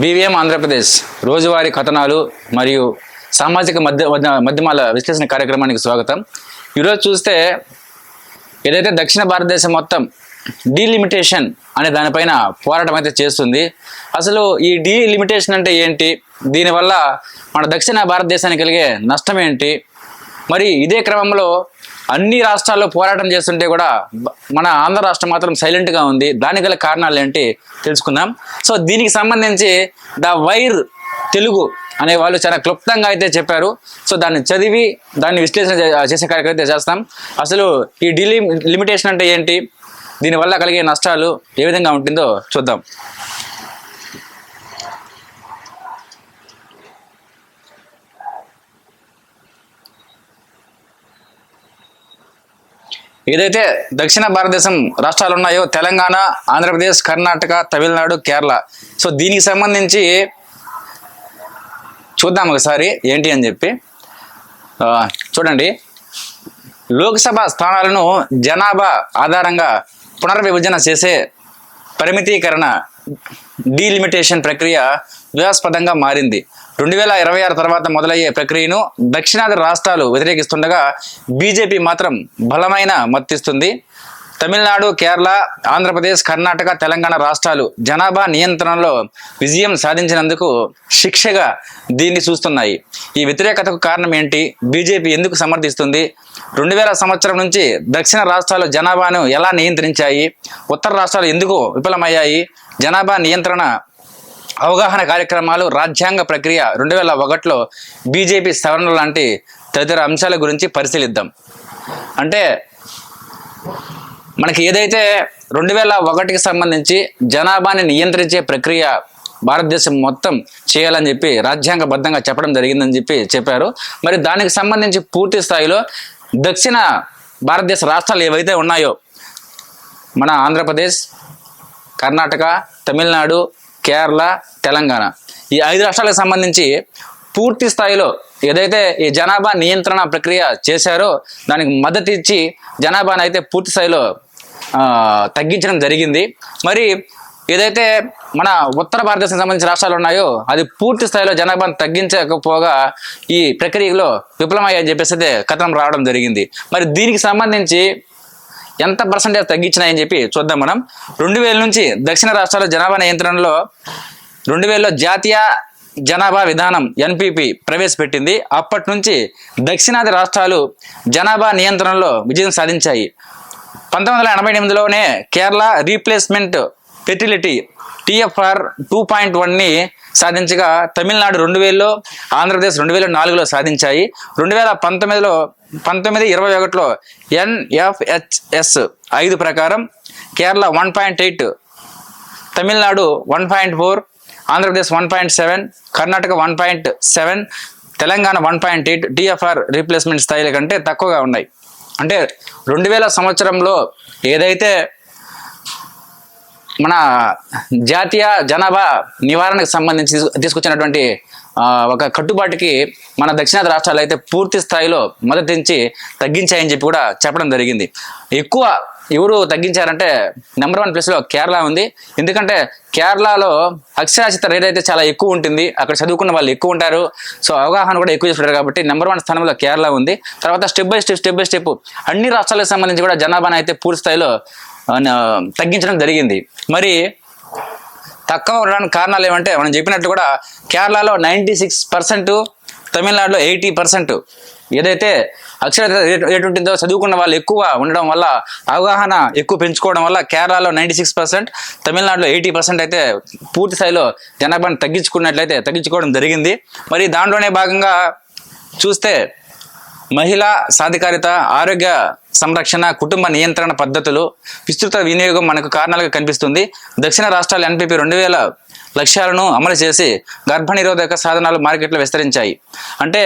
BVM Andhra Pradesh రోజువారీ కథనాలు మరియు సామాజిక మధ్య మధ్య- మాధ్యమాల విశ్లేషణ కార్యక్రమానికి స్వాగతం. ఈరోజు చూస్తే ఏదైతే దక్షిణ భారతదేశం మొత్తం డీలిమిటేషన్ అనే దానిపైన పోరాటం అయితే చేస్తుంది. అసలు ఈ డీలిమిటేషన్ అంటే ఏంటి? దీనివల్ల మన దక్షిణ భారతదేశానికి కలిగే నష్టం ఏంటి? మరి ఇదే క్రమంలో అన్ని రాష్ట్రాల్లో పోరాటం చేస్తుంటే కూడా మన ఆంధ్ర రాష్ట్రం మాత్రం సైలెంట్గా ఉంది. దానికి గల కారణాలు ఏంటి తెలుసుకుందాం. సో దీనికి సంబంధించి ద వైర్ తెలుగు అనే వాళ్ళు చాలా క్లుప్తంగా అయితే చెప్పారు. సో దాన్ని చదివి దాన్ని విశ్లేషణ చేసే కార్యక్రమం అయితే చేస్తాం. అసలు ఈ డిలి లిమిటేషన్ అంటే ఏంటి? దీనివల్ల కలిగే నష్టాలు ఏ విధంగా ఉంటుందో చూద్దాం. ఏదైతే దక్షిణ భారతదేశం రాష్ట్రాలు ఉన్నాయో తెలంగాణ ఆంధ్రప్రదేశ్ కర్ణాటక తమిళనాడు కేరళ. సో దీనికి సంబంధించి చూద్దాం ఒకసారి ఏంటి అని చెప్పి. చూడండి. లోక్సభ స్థానాలను జనాభా ఆధారంగా పునర్విభజన చేసే పరిమితీకరణ డీలిమిటేషన్ ప్రక్రియ వివాస్పదంగా మారింది. రెండు వేల ఇరవై ఆరు తర్వాత మొదలయ్యే ప్రక్రియను దక్షిణాది రాష్ట్రాలు వ్యతిరేకిస్తుండగా బీజేపీ మాత్రం బలమైన మత్తిస్తుంది. తమిళనాడు కేరళ ఆంధ్రప్రదేశ్ కర్ణాటక తెలంగాణ రాష్ట్రాలు జనాభా నియంత్రణలో విజయం సాధించినందుకు శిక్షగా దీన్ని చూస్తున్నాయి. ఈ వ్యతిరేకతకు కారణం ఏంటి? బీజేపీ ఎందుకు సమర్థిస్తుంది? రెండు వేల సంవత్సరం నుంచి దక్షిణ రాష్ట్రాలు జనాభాను ఎలా నియంత్రించాయి? ఉత్తర రాష్ట్రాలు ఎందుకు విఫలమయ్యాయి? జనాభా నియంత్రణ అవగాహన కార్యక్రమాలు రాజ్యాంగ ప్రక్రియ రెండు వేల ఒకటిలో బీజేపీ సవరణ లాంటి తదితర అంశాల గురించి పరిశీలిద్దాం. అంటే మనకి ఏదైతే రెండు వేల ఒకటికి సంబంధించి జనాభాని నియంత్రించే ప్రక్రియ భారతదేశం మొత్తం చేయాలని చెప్పి రాజ్యాంగబద్ధంగా చెప్పడం జరిగిందని చెప్పి చెప్పారు. మరి దానికి సంబంధించి పూర్తి స్థాయిలో దక్షిణ భారతదేశ రాష్ట్రాలు ఏవైతే ఉన్నాయో మన ఆంధ్రప్రదేశ్ కర్ణాటక తమిళనాడు కేరళ తెలంగాణ. ఈ ఐదు రాష్ట్రాలకు సంబంధించి పూర్తి స్థాయిలో ఏదైతే ఈ జనాభా నియంత్రణ ప్రక్రియ చేశారో దానికి మద్దతు ఇచ్చి జనాభాను అయితే పూర్తి స్థాయిలో తగ్గించడం జరిగింది. మరి ఏదైతే మన ఉత్తర భారతదేశం సంబంధించిన రాష్ట్రాలు ఉన్నాయో అది పూర్తి స్థాయిలో జనాభాను తగ్గించకపోగా ఈ ప్రక్రియలో విఫలమయ్యని చెప్పేసి అయితే కథనం రావడం జరిగింది. మరి దీనికి సంబంధించి ఎంత పర్సంటేజ్ తగ్గించినాయని చెప్పి చూద్దాం మనం. రెండు వేల నుంచి దక్షిణ రాష్ట్రాల జనాభా నియంత్రణలో రెండు వేలలో జాతీయ జనాభా విధానం ఎన్పిపి ప్రవేశపెట్టింది. అప్పటి నుంచి దక్షిణాది రాష్ట్రాలు జనాభా నియంత్రణలో విజయం సాధించాయి. పంతొమ్మిది వందల ఎనభై ఎనిమిదిలోనే Kerala replacement fertility TFR two point వన్ని సాధించగా తమిళనాడు రెండు వేలలో ఆంధ్రప్రదేశ్ రెండు వేల నాలుగులో సాధించాయి. రెండు వేల పంతొమ్మిదిలో పంతొమ్మిది ఇరవై ఒకటిలో ఎన్ఎఫ్హెచ్ఎస్ ఐదు ప్రకారం Kerala one point eight Tamil Nadu one point four Andhra Pradesh one point seven Karnataka one point seven Telangana one point eight DFR replacement స్థాయిల కంటే తక్కువగా ఉన్నాయి. అంటే రెండు వేల సంవత్సరంలో ఏదైతే మన జాతీయ జనాభా నివారణకు సంబంధించి తీసుకొచ్చినటువంటి ఒక కట్టుబాటుకి మన దక్షిణాది రాష్ట్రాలు అయితే పూర్తి స్థాయిలో మద్దతించి తగ్గించాయని చెప్పి కూడా చెప్పడం జరిగింది. ఎక్కువ ఎవరు తగ్గించారంటే నెంబర్ వన్ ప్లేస్లో కేరళ ఉంది. ఎందుకంటే కేరళలో అక్షరాస్యత రేట్ అయితే చాలా ఎక్కువ ఉంటుంది. అక్కడ చదువుకున్న వాళ్ళు ఎక్కువ ఉంటారు. సో అవగాహన కూడా ఎక్కువ చేస్తుంటారు కాబట్టి నెంబర్ వన్ స్థానంలో కేరళ ఉంది. తర్వాత step by step step by step అన్ని రాష్ట్రాలకు సంబంధించి కూడా జనాభాను అయితే పూర్తి స్థాయిలో తగ్గించడం జరిగింది. మరి తక్కువ ఉండడానికి కారణాలు ఏమంటే మనం చెప్పినట్టు కూడా కేరళలో నైంటీ సిక్స్ పర్సెంట్ తమిళనాడులో ఎయిటీ పర్సెంట్. ఏదైతే అక్షరత రేట్ ఉంటుందో చదువుకున్న వాళ్ళు ఎక్కువ ఉండడం వల్ల అవగాహన ఎక్కువ పెంచుకోవడం వల్ల కేరళలో నైంటీ సిక్స్ పర్సెంట్ తమిళనాడులో ఎయిటీ పర్సెంట్ అయితే పూర్తి స్థాయిలో జనాభాను తగ్గించుకున్నట్లయితే తగ్గించుకోవడం జరిగింది. మరి దాంట్లోనే భాగంగా చూస్తే మహిళా సాధికారిత ఆరోగ్య సంరక్షణ కుటుంబ నియంత్రణ పద్ధతులు విస్తృత వినియోగం మనకు కారణాలుగా కనిపిస్తుంది. దక్షిణ రాష్ట్రాలు ఎన్పిపి రెండు వేల లక్ష్యాలను అమలు చేసి గర్భనిరోధక సాధనాలు మార్కెట్లో విస్తరించాయి. అంటే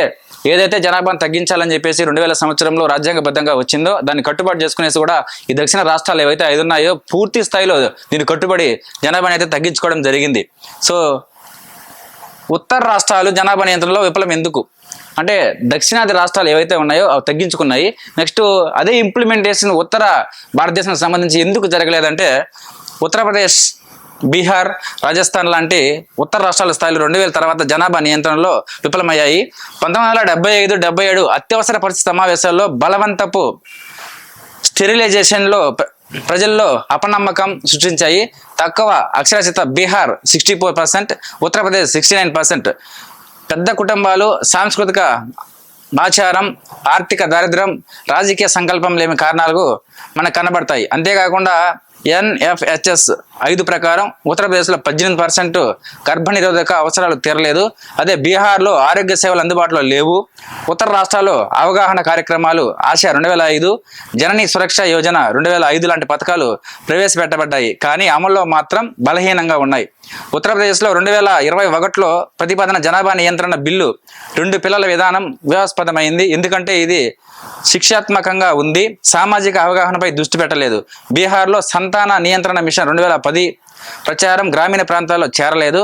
ఏదైతే జనాభాను తగ్గించాలని చెప్పేసి రెండు వేల సంవత్సరంలో రాజ్యాంగబద్ధంగా వచ్చిందో దాన్ని కట్టుబాటు చేసుకునేసి కూడా ఈ దక్షిణ రాష్ట్రాలు ఏవైతే ఐదు ఉన్నాయో పూర్తి స్థాయిలో దీన్ని కట్టుబడి జనాభాని అయితే తగ్గించుకోవడం జరిగింది. సో ఉత్తర రాష్ట్రాలు జనాభా నియంత్రణలో విఫలం ఎందుకు అంటే దక్షిణాది రాష్ట్రాలు ఏవైతే ఉన్నాయో అవి తగ్గించుకున్నాయి. నెక్స్ట్ అదే ఇంప్లిమెంటేషన్ ఉత్తర భారతదేశానికి సంబంధించి ఎందుకు జరగలేదంటే ఉత్తరప్రదేశ్ బీహార్ రాజస్థాన్ లాంటి ఉత్తర రాష్ట్రాల స్థాయిలో రెండు వేల తర్వాత జనాభా నియంత్రణలో విఫలమయ్యాయి. పంతొమ్మిది వందల డెబ్బై ఐదు డెబ్బై ఏడు అత్యవసర పరిస్థితి సమావేశాల్లో బలవంతపు స్టెరిలైజేషన్లో ప్ర- ప్రజల్లో అపనమ్మకం సృష్టించాయి. తక్కువ అక్షరాస్యత Bihar sixty four percent Uttar Pradesh sixty nine percent. పెద్ద కుటుంబాలు సాంస్కృతిక ఆచారం ఆర్థిక దారిద్ర్యం రాజకీయ సంకల్పం లేని కారణాలు మనకు కనబడతాయి. అంతేకాకుండా ఎన్ఎఫ్హెచ్ఎస్ ఐదు ప్రకారం ఉత్తరప్రదేశ్లో పద్దెనిమిది పర్సెంట్ గర్భ నిరోధక అవసరాలు తీరలేదు. అదే బీహార్లో ఆరోగ్య సేవలు అందుబాటులో లేవు. ఉత్తర రాష్ట్రాల్లో అవగాహన కార్యక్రమాలు ఆశ రెండు వేల ఐదు జనని సురక్ష యోజన రెండు వేల ఐదు లాంటి పథకాలు ప్రవేశపెట్టబడ్డాయి. కానీ అమల్లో మాత్రం బలహీనంగా ఉన్నాయి. ఉత్తరప్రదేశ్లో రెండు వేల ఇరవై ఒకటిలో ప్రతిపాదన జనాభా నియంత్రణ బిల్లు రెండు పిల్లల విధానం వివాదాస్పదమైంది. ఎందుకంటే ఇది శిక్షాత్మకంగా ఉంది. సామాజిక అవగాహనపై దృష్టి పెట్టలేదు. బీహార్లో సంతాన నియంత్రణ మిషన్ రెండు వేల పది ప్రచారం గ్రామీణ ప్రాంతాల్లో చేరలేదు.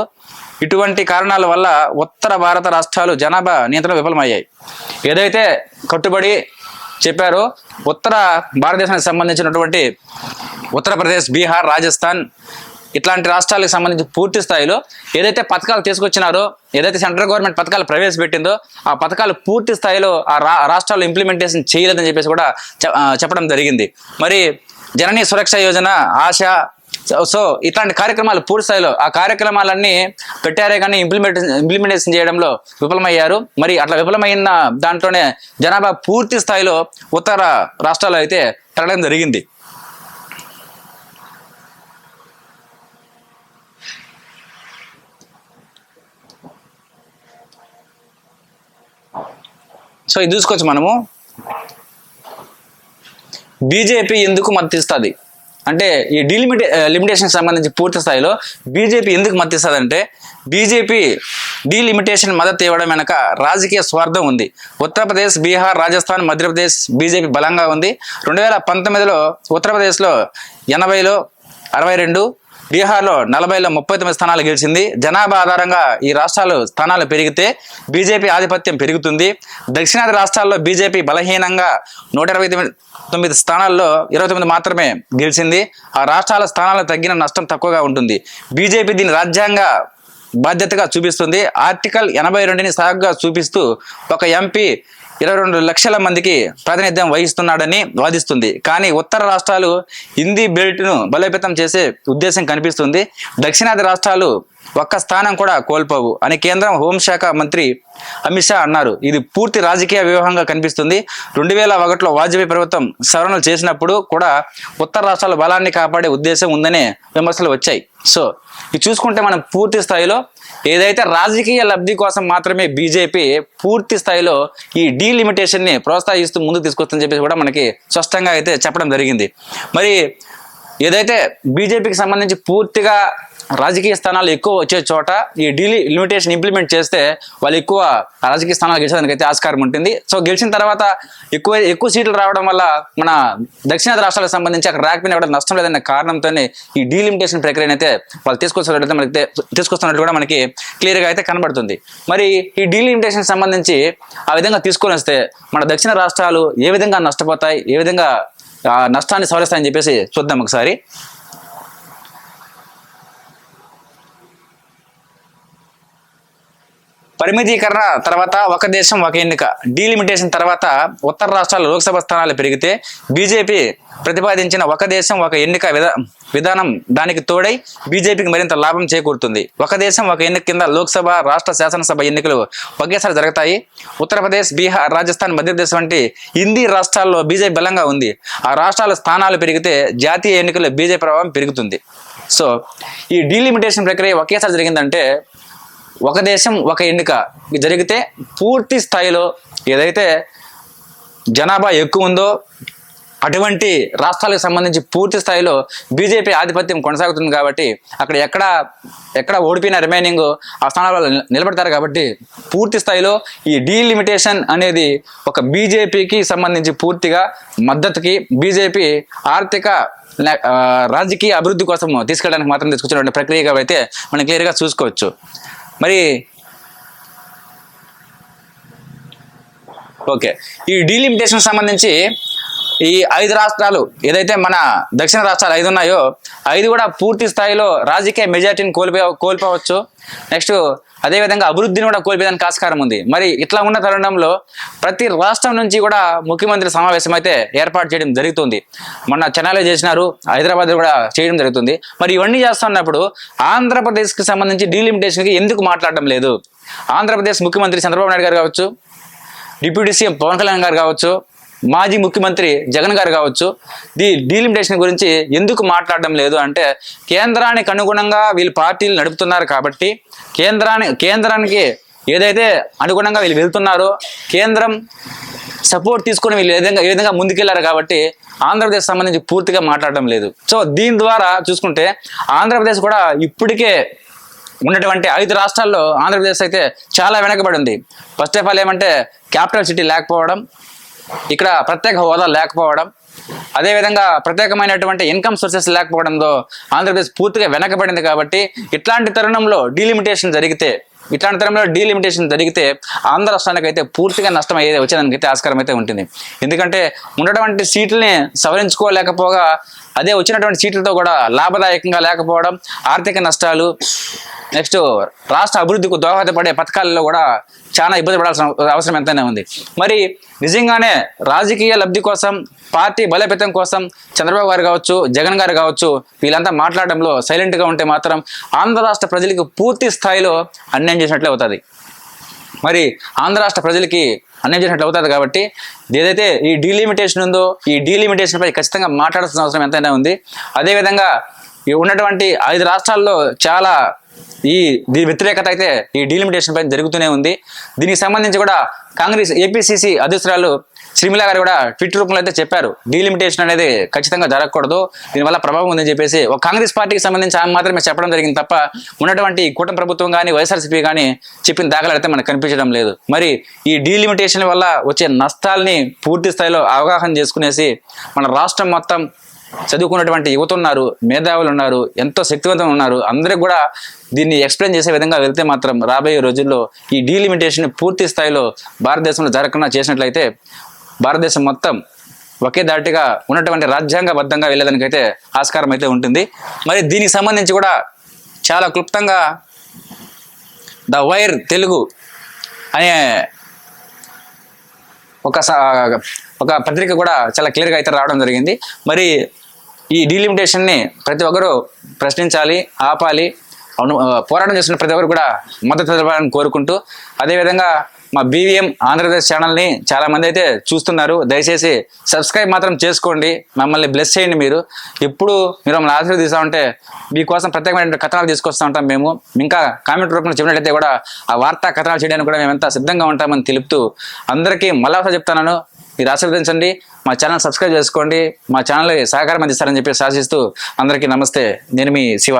ఇటువంటి కారణాల వల్ల ఉత్తర భారత రాష్ట్రాలు జనాభా నియంత్రణ విఫలమయ్యాయి. ఏదైతే కట్టుబడి చెప్పారో ఉత్తర భారతదేశానికి సంబంధించినటువంటి ఉత్తరప్రదేశ్ బీహార్ రాజస్థాన్ ఇట్లాంటి రాష్ట్రాలకు సంబంధించి పూర్తి స్థాయిలో ఏదైతే పథకాలు తీసుకొచ్చినారో ఏదైతే సెంట్రల్ గవర్నమెంట్ పథకాలు ప్రవేశపెట్టిందో ఆ పథకాలు పూర్తి స్థాయిలో ఆ రా రాష్ట్రాల్లో ఇంప్లిమెంటేషన్ చేయలేదని చెప్పేసి కూడా చెప్పడం జరిగింది. మరి జననీ సురక్ష యోజన ఆశ సో- ఇట్లాంటి కార్యక్రమాలు పూర్తి స్థాయిలో ఆ కార్యక్రమాలన్నీ పెట్టారే కానీ ఇంప్లిమెంట్ ఇంప్లిమెంటేషన్ చేయడంలో విఫలమయ్యారు. మరి అట్లా విఫలమైన దాంట్లోనే జనాభా పూర్తి స్థాయిలో ఉత్తర రాష్ట్రాల్లో అయితే పెరగడం జరిగింది. సో ఇది చూసుకోవచ్చు మనము. బీజేపీ ఎందుకు మద్దతిస్తుంది? అంటే ఈ డిలిమిటే లిమిటేషన్ సంబంధించి పూర్తి స్థాయిలో బీజేపీ ఎందుకు మద్దతిస్తుంది అంటే బీజేపీ డీలిమిటేషన్ మద్దతు ఇవ్వడం వెనక రాజకీయ స్వార్థం ఉంది. ఉత్తరప్రదేశ్ బీహార్ రాజస్థాన్ మధ్యప్రదేశ్ బీజేపీ బలంగా ఉంది. రెండు వేల పంతొమ్మిదిలో ఉత్తరప్రదేశ్లో ఎనభైలో అరవై రెండు బీహార్లో నలభైలో ముప్పై తొమ్మిది స్థానాలు గెలిచింది. జనాభా ఆధారంగా ఈ రాష్ట్రాలు స్థానాలు పెరిగితే బీజేపీ ఆధిపత్యం పెరుగుతుంది. దక్షిణాది రాష్ట్రాల్లో బీజేపీ బలహీనంగా నూట ఇరవై తొమ్మిది తొమ్మిది స్థానాల్లో ఇరవై తొమ్మిది మాత్రమే గెలిచింది. ఆ రాష్ట్రాల స్థానాలు తగ్గిన నష్టం తక్కువగా ఉంటుంది. బీజేపీ దీని రాజ్యాంగ బాధ్యతగా చూపిస్తుంది. ఆర్టికల్ ఎనభై రెండుని సాగుగా చూపిస్తూ ఒక ఎంపీ ఇరవై రెండు లక్షల మందికి ప్రాతినిధ్యం వహిస్తున్నాడని వాదిస్తుంది. కానీ ఉత్తర రాష్ట్రాలు హిందీ బెల్ట్ను బలోపేతం చేసే ఉద్దేశం కనిపిస్తుంది. దక్షిణాది రాష్ట్రాలు ఒక్క స్థానం కూడా కోల్పోవు అని కేంద్రం హోంశాఖ మంత్రి అమిత్ షా అన్నారు. ఇది పూర్తి రాజకీయ వ్యూహంగా కనిపిస్తుంది. రెండు వేల ఒకటిలో వాజ్పేయి ప్రభుత్వం సవరణలు చేసినప్పుడు కూడా ఉత్తర రాష్ట్రాల బలాన్ని కాపాడే ఉద్దేశం ఉందనే విమర్శలు వచ్చాయి. సో ఇది చూసుకుంటే మనం పూర్తి స్థాయిలో ఏదైతే రాజకీయ లబ్ధి కోసం మాత్రమే బీజేపీ పూర్తి స్థాయిలో ఈ డీలిమిటేషన్ని ప్రోత్సహిస్తూ ముందుకు తీసుకొస్తుందని చెప్పేసి కూడా మనకి స్పష్టంగా అయితే చెప్పడం జరిగింది. మరి ఏదైతే బీజేపీకి సంబంధించి పూర్తిగా రాజకీయ స్థానాలు ఎక్కువ వచ్చే చోట ఈ డీలీ లిమిటేషన్ ఇంప్లిమెంట్ చేస్తే వాళ్ళు ఎక్కువ రాజకీయ స్థానాలు గెలిచేదానికి అయితే ఆస్కారం ఉంటుంది. సో గెలిచిన తర్వాత ఎక్కువ ఎక్కువ సీట్లు రావడం వల్ల మన దక్షిణాది రాష్ట్రాలకు సంబంధించి అక్కడ రాకపోయినా కూడా నష్టం లేదనే కారణంతోనే ఈ డీలిమిటేషన్ ప్రక్రియను అయితే వాళ్ళు తీసుకొస్తున్నట్లయితే మనకి తీసుకొస్తున్నట్టు కూడా మనకి క్లియర్గా అయితే కనబడుతుంది. మరి ఈ డీలిమిటేషన్ సంబంధించి ఆ విధంగా తీసుకొని వస్తే మన దక్షిణ రాష్ట్రాలు ఏ విధంగా నష్టపోతాయి ఏ విధంగా నష్టాన్ని సవరిస్తాయని చెప్పేసి చూద్దాం ఒకసారి. పరిమితీకరణ తర్వాత ఒక దేశం ఒక ఎన్నిక. డీలిమిటేషన్ తర్వాత ఉత్తర రాష్ట్రాల లోక్సభ స్థానాలు పెరిగితే బీజేపీ ప్రతిపాదించిన ఒక దేశం ఒక ఎన్నిక విధా విధానం దానికి తోడై బీజేపీకి మరింత లాభం చేకూరుతుంది. ఒక దేశం ఒక ఎన్నిక కింద లోక్సభ రాష్ట్ర శాసనసభ ఎన్నికలు ఒకేసారి జరుగుతాయి. ఉత్తరప్రదేశ్ బీహార్ రాజస్థాన్ మధ్యప్రదేశ్ వంటి హిందీ రాష్ట్రాల్లో బీజేపీ బలంగా ఉంది. ఆ రాష్ట్రాల స్థానాలు పెరిగితే జాతీయ ఎన్నికల్లో బీజేపీ ప్రభావం పెరుగుతుంది. సో ఈ డీలిమిటేషన్ ప్రక్రియ ఒకేసారి జరిగిందంటే ఒక దేశం ఒక ఎన్నిక జరిగితే పూర్తి స్థాయిలో ఏదైతే జనాభా ఎక్కువ ఉందో అటువంటి రాష్ట్రాలకు సంబంధించి పూర్తి స్థాయిలో బీజేపీ ఆధిపత్యం కొనసాగుతుంది కాబట్టి అక్కడ ఎక్కడ ఎక్కడ ఓడిపోయిన రిమైనింగ్ ఆ స్థానాలలో నిలబడతారు కాబట్టి పూర్తి స్థాయిలో ఈ డీలిమిటేషన్ అనేది ఒక బీజేపీకి సంబంధించి పూర్తిగా మద్దతుకి బీజేపీ ఆర్థిక రాజకీయ అభివృద్ధి కోసం తీసుకెళ్ళడానికి మాత్రం తీసుకొచ్చినటువంటి ప్రక్రియగా అయితే మనం క్లియర్గా చూసుకోవచ్చు. మరి ఓకే. ఈ డీలిమిటేషన్ సంబంధించి ఈ ఐదు రాష్ట్రాలు ఏదైతే మన దక్షిణ రాష్ట్రాలు ఐదు ఉన్నాయో ఐదు కూడా పూర్తి స్థాయిలో రాజకీయ మెజార్టీని కోల్పో కోల్పోవచ్చు. నెక్స్ట్ అదేవిధంగా అభివృద్ధిని కూడా కోల్పోయేదానికి ఆస్కారం ఉంది. మరి ఇట్లా ఉన్న తరుణంలో ప్రతి రాష్ట్రం నుంచి కూడా ముఖ్యమంత్రి సమావేశం అయితే ఏర్పాటు చేయడం జరుగుతుంది. మొన్న చెన్నైలో చేసినారు హైదరాబాద్ కూడా చేయడం జరుగుతుంది. మరి ఇవన్నీ చేస్తున్నప్పుడు ఆంధ్రప్రదేశ్కి సంబంధించి డీలిమిటేషన్కి ఎందుకు మాట్లాడడం లేదు? ఆంధ్రప్రదేశ్ ముఖ్యమంత్రి చంద్రబాబు నాయుడు గారు కావచ్చు డిప్యూటీ సీఎం పవన్ కళ్యాణ్ గారు కావచ్చు మాజీ ముఖ్యమంత్రి జగన్ గారు కావచ్చు. ది డీలిమిటేషన్ గురించి ఎందుకు మాట్లాడడం లేదు అంటే కేంద్రానికి అనుగుణంగా వీళ్ళు పార్టీలు నడుపుతున్నారు కాబట్టి కేంద్రాన్ని కేంద్రానికి ఏదైతే అనుగుణంగా వీళ్ళు వెళ్తున్నారో కేంద్రం సపోర్ట్ తీసుకొని వీళ్ళు ఏ విధంగా ఏ విధంగా ముందుకెళ్ళారు కాబట్టి ఆంధ్రప్రదేశ్ సంబంధించి పూర్తిగా మాట్లాడడం లేదు. సో దీని ద్వారా చూసుకుంటే ఆంధ్రప్రదేశ్ కూడా ఇప్పటికే ఉన్నటువంటి ఐదు రాష్ట్రాల్లో ఆంధ్రప్రదేశ్ అయితే చాలా వెనకబడి ఉంది. ఫస్ట్ ఆఫ్ ఆల్ ఏమంటే క్యాపిటల్ సిటీ లేకపోవడం ఇక్కడ ప్రత్యేక హోదా లేకపోవడం అదేవిధంగా ప్రత్యేకమైనటువంటి ఇన్కమ్ సోర్సెస్ లేకపోవడంతో ఆంధ్రప్రదేశ్ పూర్తిగా వెనకబడింది కాబట్టి ఇట్లాంటి తరుణంలో డీలిమిటేషన్ జరిగితే ఇట్లాంటి తరంలో డీలిమిటేషన్ జరిగితే ఆంధ్ర రాష్ట్రానికి అయితే పూర్తిగా నష్టం అయ్యేది వచ్చేదానికి అయితే ఆస్కారం అయితే ఉంటుంది. ఎందుకంటే ఉన్నటువంటి సీట్లని సవరించుకోలేకపోగా అదే వచ్చినటువంటి సీట్లతో కూడా లాభదాయకంగా లేకపోవడం ఆర్థిక నష్టాలు నెక్స్ట్ రాష్ట్ర అభివృద్ధికి దోహదపడే పథకాలలో కూడా చాలా ఇబ్బంది పడాల్సిన అవసరం ఎంతైనా ఉంది. మరి నిజంగానే రాజకీయ లబ్ధి కోసం పార్టీ బలోపేతం కోసం చంద్రబాబు గారు కావచ్చు జగన్ గారు కావచ్చు వీళ్ళంతా మాట్లాడడంలో సైలెంట్గా ఉంటే మాత్రం ఆంధ్ర రాష్ట్ర ప్రజలకు పూర్తి స్థాయిలో అన్యాయం చేసినట్లే అవుతుంది. మరి ఆంధ్ర రాష్ట్ర ప్రజలకి అన్యాయం చేసినట్లు అవుతుంది కాబట్టి ఏదైతే ఈ డీలిమిటేషన్ ఉందో ఈ డీలిమిటేషన్పై ఖచ్చితంగా మాట్లాడాల్సిన అవసరం ఎంతైనా ఉంది. అదేవిధంగా ఈ ఉన్నటువంటి ఐదు రాష్ట్రాల్లో చాలా ఈ దీని వ్యతిరేకత అయితే ఈ డీలిమిటేషన్ పైన జరుగుతూనే ఉంది. దీనికి సంబంధించి కూడా కాంగ్రెస్ ఏపీసీసీ అధ్యక్షురాలు శ్రీమిలా గారు కూడా ట్విట్టర్ రూపంలో అయితే చెప్పారు. డీలిమిటేషన్ అనేది ఖచ్చితంగా జరగకూడదు. దీనివల్ల ప్రభావం ఉందని చెప్పేసి ఒక కాంగ్రెస్ పార్టీకి సంబంధించి ఆమె మాత్రమే చెప్పడం జరిగింది తప్ప ఉన్నటువంటి కూటమి ప్రభుత్వం కానీ వైఎస్ఆర్సీపీ కానీ చెప్పిన దాఖలు అయితే మనకు కనిపించడం లేదు. మరి ఈ డీలిమిటేషన్ వల్ల వచ్చే నష్టాల్ని పూర్తి స్థాయిలో అవగాహన చేసుకునేసి మన రాష్ట్రం మొత్తం చదువుకున్నటువంటి యువత ఉన్నారు మేధావులు ఉన్నారు ఎంతో శక్తివంతం ఉన్నారు. అందరికి కూడా దీన్ని ఎక్స్ప్లెయిన్ చేసే విధంగా వెళ్తే మాత్రం రాబోయే రోజుల్లో ఈ డీలిమిటేషన్ పూర్తి స్థాయిలో భారతదేశంలో జరగకుండా చేసినట్లయితే భారతదేశం మొత్తం ఒకే దాటిగా ఉన్నటువంటి రాజ్యాంగబద్ధంగా వెళ్ళేదానికైతే ఆస్కారం అయితే ఉంటుంది. మరి దీనికి సంబంధించి కూడా చాలా క్లుప్తంగా ద వైర్ తెలుగు అనే ఒక ఒక పత్రిక కూడా చాలా క్లియర్గా అయితే రావడం జరిగింది. మరి ఈ డీలిమిటేషన్ని ప్రతి ఒక్కరూ ప్రశ్నించాలి ఆపాలి అను పోరాటం చేస్తున్న ప్రతి ఒక్కరు కూడా మద్దతు తెలపాలని కోరుకుంటూ అదేవిధంగా మా బీవీఎం ఆంధ్రప్రదేశ్ ఛానల్ని చాలామంది అయితే చూస్తున్నారు. దయచేసి సబ్స్క్రైబ్ మాత్రం చేసుకోండి. మమ్మల్ని బ్లెస్ చేయండి మీరు. ఎప్పుడు మీరు మమ్మల్ని ఆశీర్వదిస్తూ ఉంటే మీకోసం ప్రత్యేకమైన కథనాలు తీసుకొస్తూ ఉంటాం మేము. ఇంకా కామెంట్ రూపంలో చెప్పినట్లయితే కూడా ఆ వార్తా కథనాలు చేయడానికి కూడా మేము ఎంత సిద్ధంగా ఉంటామని తెలుపుతూ అందరికీ మళ్ళా చెప్తున్నాను. చెప్తాను మీరు ఆశీర్వదించండి. మా ఛానల్ సబ్స్క్రైబ్ చేసుకోండి మా ఛానల్ సహకారం అందిస్తారని చెప్పి శాసిస్తూ అందరికీ నమస్తే. నేను మీ శివ.